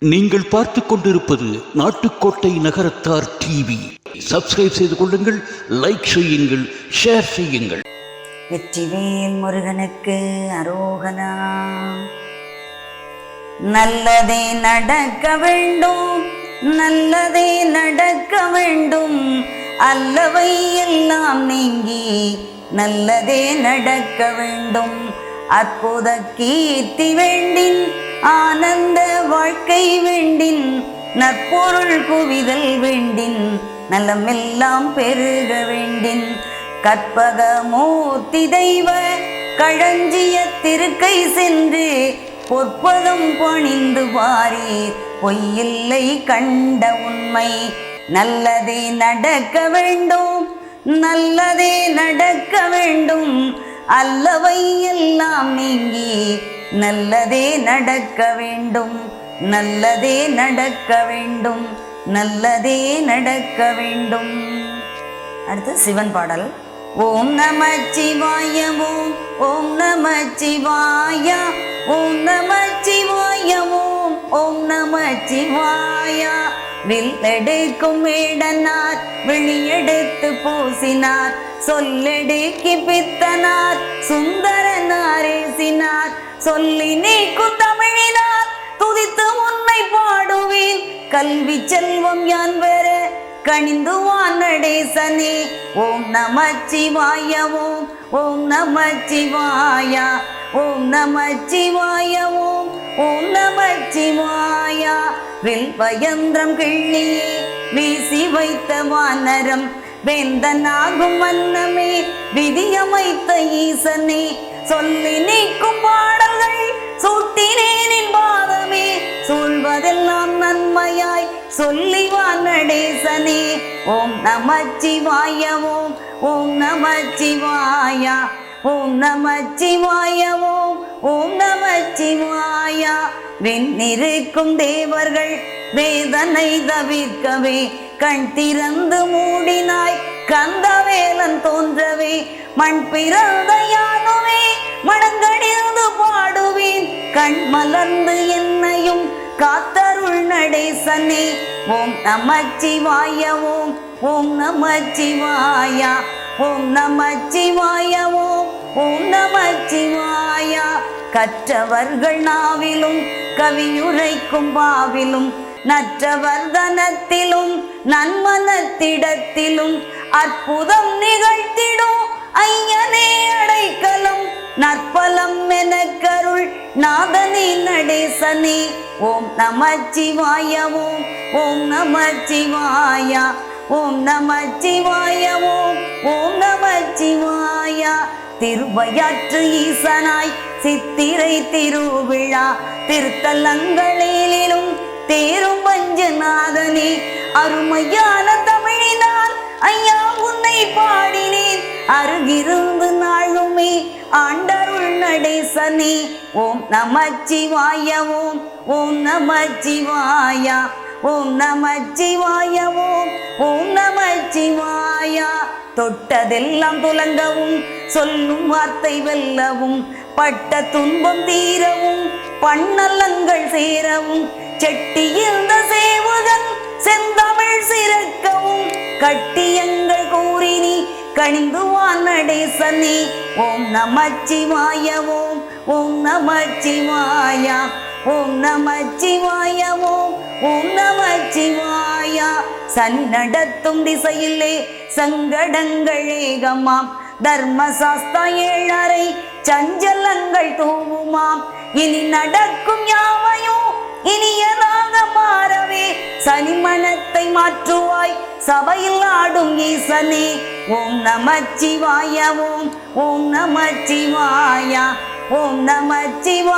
நீங்கள் பார்த்து கொண்டிருப்பது நாட்டுக்கோட்டை நகரத்தார் டிவி. சப்ஸ்கிரைப் செய்து கொள்ளுங்கள் லைக் செய்யுங்கள் ஷேர் செய்யுங்கள். வெற்றிவேல் முருகனுக்கு அரோகனா. நல்லதே நடக்க வேண்டும் நல்லதே நடக்க வேண்டும். அல்லவை எல்லாம் நீங்கி நல்லதே நடக்க வேண்டும். அற்புத கீர்த்தி வேண்டின் ஆனந்த வாழ்க்கை வேண்டின் நற்பொருள் குவிதல் வேண்டின் நலமெல்லாம் பெருக வேண்டின். கற்பக மூர்த்தி தெய்வ களஞ்சிய திருக்கை சென்று பொற்பதம் பணிந்து பாரீர் பொய்யில்லை கண்ட உண்மை நல்லதே நடக்க வேண்டும். நல்லதே நடக்க வேண்டும். அல்லவை எல்லாம் நீங்கி நல்லதே நடக்க வேண்டும். நல்லதே நடக்க வேண்டும். நல்லதே நடக்க வேண்டும். அடுத்து சிவன் பாடல். ஓம் நம சிவாயமோ ஓம் நம சிவாயா ஓம் நம சிவாயமோ ஓம் நம சிவாயா. வில் எடுக்கும் வேடனார் விழியெடுத்து பூசினார். சொல்லெடுக்கி பித்தனார் சுந்தரனாரேசினார் சொல்லி நீக்கும் தமிழினால் துதித்து உன்னை பாடுவேன். கல்வி செல்வம் யான் வேற கணிந்து வானடேசனே ஓம் நமச்சிவாய ஓம் ஓம் நமச்சிவாயா ஓம் நமச்சிவாய ஓம் ஓம் நமச்சிவாயா சிவாய. வில்வயந்திரம் கிள்ளியே வீசி வைத்த வானரம் வேந்தனாகும் வண்ணமே விதியமைத்த ஈசனே. சொல்லி நீக்கும் பாடல்கள் சூட்டினேன் என் பாதமே. சொல்வதெல்லாம் நன்மையாய் சொல்லி வானடேசனே ஓம் நமச்சிவாய ஓம் ஓம் நமச்சிவாயா ஓம் நம ஓம் ஓம் நம சிவாய. வெண்ணிருக்கும் தேவர்கள் வேதனை தவிர்க்கவே. கண் திறந்து மூடினாய் கந்தவேலன் தோன்றவே மண் பிறந்த யானுமே மனங்கடிந்து பாடுவேன். கண் மலர்ந்து என்னையும் காத்தருள் நடேசனே ஓம் நமச்சிவாய ஓம் ஓம் நமச்சிவாயா ஓம் நமச்சிவாய ஓம் ஓம் நமச்சிவாயா. கற்றவர்கள் நாவிலும் கவியுரைக்கும் பாவிலும் நற்றவர் தனத்திலும் நன்மனத்திடத்திலும் அற்புதம் நிகழ்த்திடும் ஐயனே அடைக்கலம். நற்பலம் என கருள் நாதனே நடேசனே. ஓம் நம ஓம் ஓம் நம ஓம் நம ஓம் ஓம் நம திருவையாற்று ஈசனாய் சித்திரை திருவிழா திருத்தலங்களிலும் தேரும் பஞ்சநாதனே. அருமையான தமிழினால் ஐயா உன்னை பாடினேன். அருகிருந்து நாளுமே ஆண்டருள் நடேசனே. ஓம் நமச்சிவாய ஓம் ஓம் நம ஓம் நமச்சிவாய ஓம் ஓம் நம தொட்டதெல்லாம் துலங்கவும் சொல்லும் வார்த்தை வெல்லவும் பட்ட துன்பம் தீரவும் பண்ணலங்கள் சேரவும் செட்டியில் சேவகன் செந்தமிழ் சிறக்கவும் கட்டியங்கள் கூறினி கணிந்து வானடேசனே ஓம் நம சிவாய ஓம் ஓம் நம ஓம் நம சிவாய ஓம் ஓம் நம சிவாய சனி நடத்தும் திசையிலே சங்கடங்கள் ஏகமாம். தர்மசாஸ்தா ஏழரை சஞ்சலங்கள் தூவுமாம். இனி நடக்கும் யாவையும் இனியதாக மாறவே சனி மனத்தை மாற்றுவாய். சபையில் ஆடும் ஈசனே ஓம் நமச்சிவாய ஓம் ஓம் நமச்சிவாயா ஓம் நமச்சிவாய.